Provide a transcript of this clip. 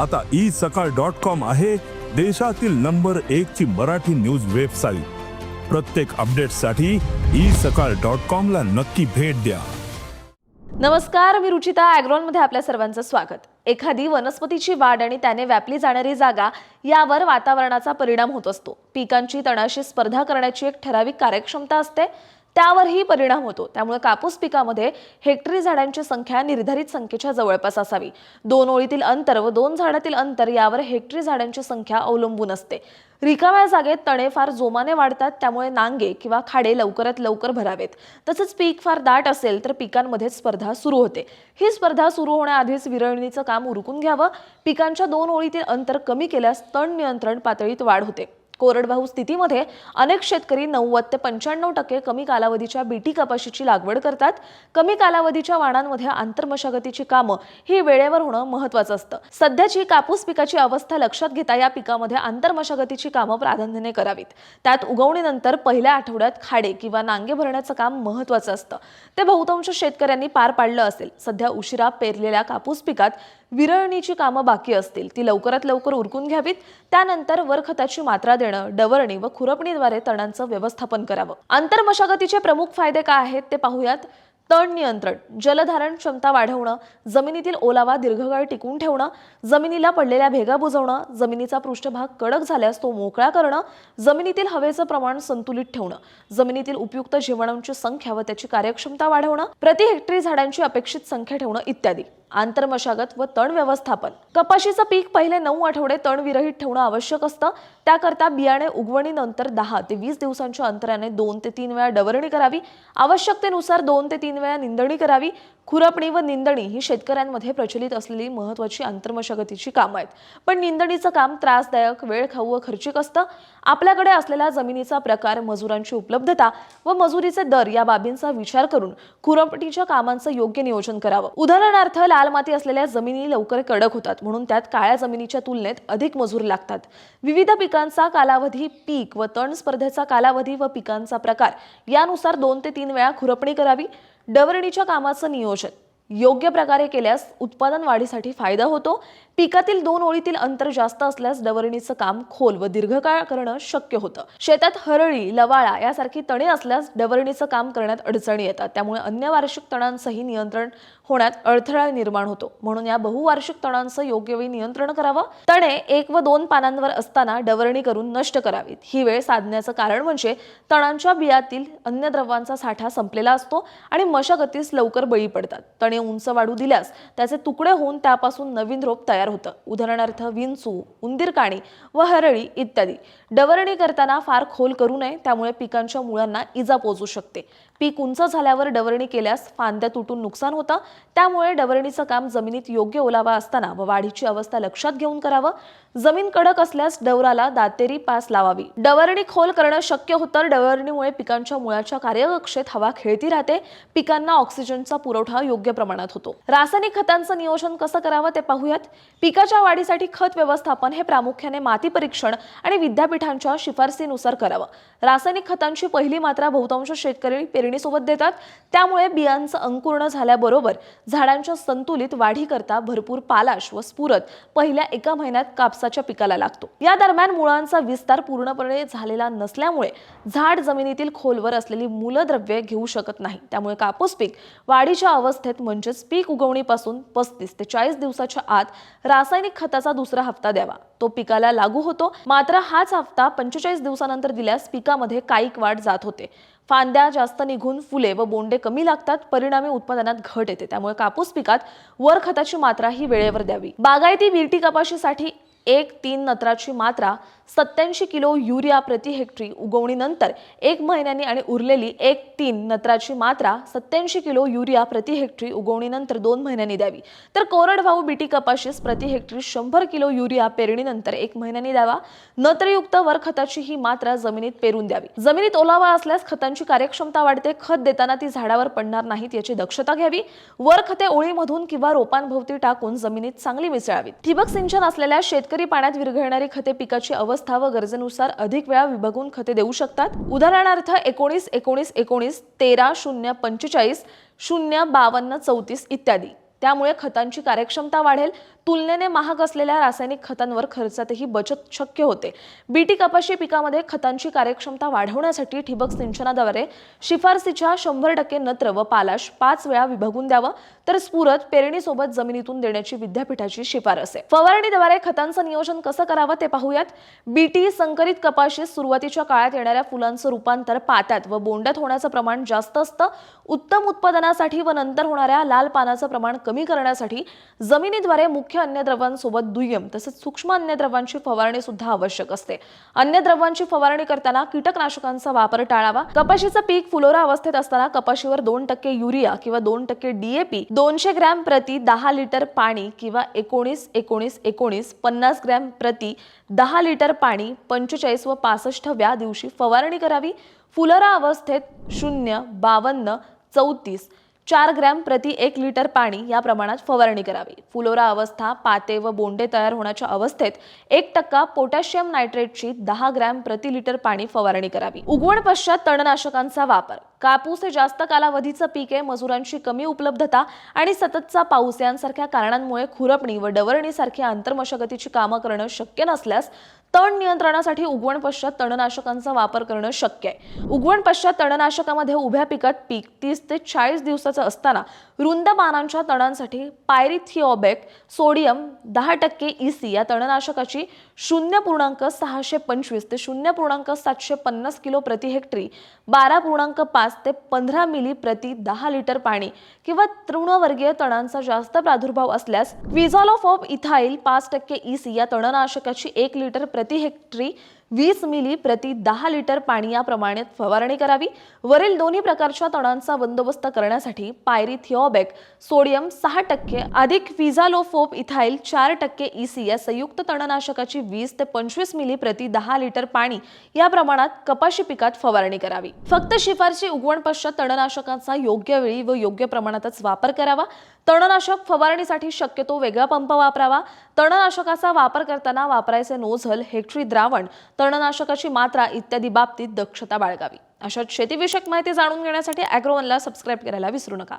आता ई सकाळ dot com आहे देशातील नंबर एक ची मराठी न्यूज वेबसाईट. प्रत्येक अपडेटसाठी ई सकाळ डॉट कॉम ला नक्की भेट द्या. नमस्कार मी रुचिता ॲग्रोनमध्ये आपल्या सर्वांचं स्वागत. एखादी वनस्पतीची वाढ आणि त्याने व्यापली जाणारी जागा यावर वातावरणाचा परिणाम होत असतो. पिकांची तणाशी स्पर्धा करण्याची एक ठराविक कार्यक्षमता असते. त्यावरही परिणाम होतो. त्यामुळे कापूस पिकामध्ये हेक्टरी झाडांची संख्या निर्धारित संख्येच्या जवळपास असावी. दोन ओळीतील अंतर व दोन झाडातील अंतर यावर हेक्टरी झाडांची संख्या अवलंबून असते. रिकाम्या जागेत तणे फार जोमाने वाढतात त्यामुळे नांगे किंवा खाडे लवकरात लवकर भरावेत. तसंच पीक फार दाट असेल तर पिकांमध्ये स्पर्धा सुरू होते. ही स्पर्धा सुरू होण्याआधीच विरळणीचं काम उरकून घ्यावं. पिकांच्या दोन ओळीतील अंतर कमी केल्यास तण नियंत्रण पातळीत वाढ होते. कोरडवाहू स्थितीमध्ये अनेक शेतकरी नव्वद ते पंच्याण्णव टक्के कमी कालावधीच्या बीटी कपाशीची लागवड करतात. कमी कालावधीच्या वाणांमध्ये आंतरमशागतीची कामं ही वेळेवर होणं महत्वाचं असतं. सध्याची कापूस पिकाची अवस्था लक्षात घेता या पिकामध्ये आंतरमशागतीची कामं प्राधान्याने करावीत. त्यात उगवणीनंतर पहिल्या आठवड्यात खाडे किंवा नांगे भरण्याचं काम महत्वाचं असतं. ते बहुतांश शेतकऱ्यांनी पार पाडलं असेल. सध्या उशिरा पेरलेल्या कापूस पिकात विरळणीची कामं बाकी असतील. ती लवकरात लवकर उरकून घ्यावीत. त्यानंतर वरखताची मात्रा देणं डवरणी व खुरपणीद्वारे तणांचं व्यवस्थापन करावं. आंतरमशागतीचे प्रमुख फायदे काय आहेत ते पाहूयात. तण नियंत्रण जलधारण क्षमता वाढवणं जमिनीतील ओलावा दीर्घकाळ टिकून ठेवणं जमिनीला पडलेल्या भेगा बुजवणं जमिनीचा पृष्ठभाग कडक झाल्यास तो मोकळा करणं जमिनीतील हवेचं प्रमाण संतुलित ठेवणं जमिनीतील उपयुक्त जीवाणूंची संख्या व त्याची कार्यक्षमता वाढवणं प्रति हेक्टरी झाडांची अपेक्षित संख्या ठेवणं इत्यादी. आंतरमशागत व तण व्यवस्थापन. कपाशीचं पीक पहिले नऊ आठवडे तण विरहित ठेवणं आवश्यक असतं. त्याकरता बियाणे उगवणीनंतर दहा ते वीस दिवसांच्या अंतराने दोन ते तीन वेळा डवरणी करावी. आवश्यकतेनुसार दोन ते तीन वेळा निंदणी करावी. खुरपणी व निंदणी ही शेतकऱ्यांमध्ये प्रचलित असलेली महत्वाची आंतरमशागतीची कामं आहेत. पण निंदणीचं काम त्रासदायक वेळ खाऊ व खर्चिक असतं. आपल्याकडे असलेल्या जमिनीचा प्रकार मजुरांची उपलब्धता व मजुरीचे दर या बाबींचा विचार करून खुरपणीच्या कामांचं योग्य नियोजन करावं. उदाहरणार्थ लाल माती असलेल्या जमिनी लवकर कडक होतात म्हणून त्यात काळ्या जमिनीच्या तुलनेत अधिक मजूर लागतात. विविध पिकांचा कालावधी पीक व तण स्पर्धेचा कालावधी व पिकांचा प्रकार यानुसार दोन ते तीन वेळा खुरपणी करावी. डवरणीच्या कामाचं नियोजन योग्य प्रकारे केल्यास उत्पादन वाढीसाठी फायदा होतो. पिकातील दोन ओळीतील अंतर जास्त असल्यास डवरणीचं काम खोल व दीर्घकाळ करणं शक्य होतं. शेतात हरळी लवाळा यासारखी तणे असल्यास डवरणीचं काम करण्यात अडचणी येतात. त्यामुळे अन्य वार्षिक तणांचंही नियंत्रण होण्यात अडथळा निर्माण होतो. म्हणून या बहुवार्षिक तणांचं योग्य वेळी नियंत्रण करावं. तणे एक व दोन पानांवर असताना डवरणी करून नष्ट करावीत. ही वेळ साधण्याचं कारण म्हणजे तणांच्या बियातील अन्य द्रव्यांचा साठा संपलेला असतो आणि मशागतीस लवकर बळी पडतात. तणे उंच वाढू दिल्यास त्याचे तुकडे होऊन त्यापासून नवीन रोप तयार होतं. उदाहरणार्थ विंचू उंदीर काणी व हरळी इत्यादी. डवरणी करताना फार खोल करू नये त्यामुळे पिकांच्या मुळांना इजा पोचू शकते. पीक उंच झाल्यावर डवरणी केल्यास फांद्या तुटून नुकसान होतं. त्यामुळे डवरणीचं काम जमिनीत योग्य ओलावा असताना व वाढीची अवस्था लक्षात घेऊन करावं. जमीन कडक असल्यास डवराला दातेरी पास लावावी. डवरणी खोल करणं शक्य होतं डवरणीमुळे पिकांच्या मुळाच्या कार्यकक्षेत हवा खेळती राहते. पिकांना ऑक्सिजनचा पुरवठा योग्य प्रमाणात होतो. रासायनिक खतांचं नियोजन कसं करावं ते पाहूयात. पिकाच्या वाढीसाठी खत व्यवस्थापन हे प्रामुख्याने माती परीक्षण आणि विद्यापीठांच्या शिफारसीनुसार करावं. रासायनिक खतांची पहिली मात्रा बहुतांश शेतकरी पेरणीसोबत देतात. त्यामुळे बियांचं अंकुरण झाल्याबरोबर झाडांच्या संतुलित वाढीकरता भरपूर पालाश व स्फुरत पहिल्या एका महिन्यात कापसाच्या पिकाला लागतो. या दरम्यान मुळांचा विस्तार पूर्णपणे झालेला नसल्यामुळे झाड जमिनीतील खोलवर असलेली मूलद्रव्ये घेऊ शकत नाही. त्यामुळे कापूस पीक वाढीच्या अवस्थेत म्हणजे म्हणजेच पीक उगवणीपासून पस्तीस ते चाळीस दिवसाच्या आत रासायनिक खताचा दुसरा हप्ता द्यावा. तो पिकाला लागू होतो. मात्र हाच हप्ता पंचेचाळीस दिवसानंतर दिल्यास पिकामध्ये काईक वाढ जात होते. फांद्या जास्त निघून फुले व बोंडे कमी लागतात. परिणामी उत्पादनात घट येते. त्यामुळे कापूस पिकात वर खताची मात्रा ही वेळेवर द्यावी. बागायती बिरटी कपाशीसाठी एक तीन नत्राची मात्रा सत्याऐंशी किलो युरिया प्रति हेक्टरी उगवणीनंतर एक महिन्यानी आणि उरलेली एक तीन नत्राची मात्रा सत्याऐंशी किलो युरिया प्रति हेक्टरी उगवणीनंतर दोन महिन्यांनी द्यावी. तर कोरडवाहू बीटी कपाशीस प्रति हेक्टरी शंभर किलो युरिया पेरणीनंतर एक महिन्यानी द्यावा. नत्रयुक्त वर खताची ही मात्रा जमिनीत पेरून द्यावी. जमिनीत ओलावा असल्यास खतांची कार्यक्षमता वाढते. खत देताना ती झाडावर पडणार नाहीत याची दक्षता घ्यावी. वर खते ओळीमधून किंवा रोपांभोवती टाकून जमिनीत चांगली मिसळावी ठिबक सिंचन असलेल्या शेतकरी पाण्यात विरघळणारी खते पिकाची अवस्था व गरजेनुसार अधिक वेळा विभागून खते देऊ शकतात. उदाहरणार्थ एकोणीस एकोणीस एकोणीस तेरा शून्य पंचेचाळीस शून्य बावन्न चौतीस इत्यादी. त्यामुळे खतांची कार्यक्षमता वाढेल. तुलनेने महाग असलेल्या रासायनिक खतांवर खर्चातही बचत शक्य होते. बीटी कपाशी पिकामध्ये खतांची कार्यक्षमता वाढवण्यासाठी ठिबक सिंचनाद्वारे शिफारसीच्या शंभर टक्के नत्र व पालाश पाच वेळा विभागून द्यावं तर स्फुरत पेरणीसोबत जमिनीतून देण्याची विद्यापीठाची शिफारस आहे. फवारणीद्वारे खतांचं नियोजन कसं करावं ते पाहूयात. बीटी संकरित कपाशीत सुरुवातीच्या काळात येणाऱ्या फुलांचं रूपांतर पात्यात व बोंड्यात होण्याचं प्रमाण जास्त असतं. उत्तम उत्पादनासाठी व नंतर होणाऱ्या लाल पानाचं प्रमाण कमी करण्यासाठी जमिनीद्वारे मुख्य अन्नद्रव्यांसोबत दुय्यम तसंच सूक्ष्म अन्नद्रव्यांची फवारणी सुद्धा आवश्यक असते. अन्नद्रव्यांची फवारणी करताना कीटकनाशकांचा वापर टाळावा. कपाशीचं पीक फुलोरा अवस्थेत असताना कपाशीवर दोन टक्के युरिया किंवा दोन टक्के डीएपी दोनशे ग्रॅम प्रति दहा लिटर पाणी किंवा एकोणीस एकोणीस एकोणीस पन्नास ग्रॅम प्रति दहा लिटर पाणी पंचेचाळीस व पासष्टव्या दिवशी फवारणी करावी. फुलोरा अवस्थेत शून्य बावन्न चौतीस चार ग्रॅम प्रति एक लिटर पाणी या प्रमाणात फवारणी करावी. फुलोरा अवस्था पाते व बोंडे तयार होण्याच्या अवस्थेत एक टक्का पोटॅशियम नायट्रेटची दहा ग्रॅम प्रति लिटर पाणी फवारणी करावी. उगवण पश्चात तणनाशकांचा वापर. कापूस हे जास्त कालावधीचं पीक आहे. मजुरांची कमी उपलब्धता आणि सततचा पाऊस यांसारख्या कारणांमुळे खुरपणी व डवरणीसारख्या आंतरमशागतीची कामं करणं शक्य नसल्यास तण नियंत्रणासाठी उगवण पश्चात तणनाशकांचा वापर करणं शक्य आहे. उगवण पश्चात तणनाशकामध्ये उभ्या पिकात पीक तीस ते चाळीस दिवसाचं असताना रुंद पानांच्या तणांसाठी पायरिथिओबेक सोडियम दहा टक्के ईसी या तणनाशकाची शून्य पूर्णांक सहाशे पंचवीस ते शून्य पूर्णांक सातशे पन्नास किलो प्रति हेक्टरी बारा पूर्णांक पाच ते पंधरा मिली प्रति दहा लिटर पाणी किंवा तृणवर्गीय तणांचा जास्त प्रादुर्भाव असल्यास क्विझॉलॉफ ऑफ इथाईल पाच टक्के इसी या तणनाशकाची एक लिटर प्रति हेक्टरी वीस मिली प्रति दहा लिटर पाणी या प्रमाणात फवारणी करावी. वरील दोन्ही प्रकारच्या तणांचा बंदोबस्त करण्यासाठी पायरिथिओबेक सोडियम सहा टक्के अधिक फिझालोफोब इथाईल चार टक्के ईसी या संयुक्त तणनाशकाची वीस ते पंचवीस मिली प्रति दहा लिटर पाणी या प्रमाणात कपाशी पिकात फवारणी करावी. फक्त शिफारशी उगवण पश्चात तणनाशकांचा योग्य वेळी व योग्य प्रमाणातच वापर करावा. तणनाशक फवारणीसाठी शक्यतो वेगळा पंप वापरावा. तणनाशकाचा वापर करताना वापरायचे नोझल हेक्टरी द्रावण तणनाशकाची मात्रा इत्यादी बाबतीत दक्षता बाळगावी. अशा शेतीविषयक माहिती जाणून घेण्यासाठी अॅग्रोवनला सबस्क्राईब करायला विसरू नका.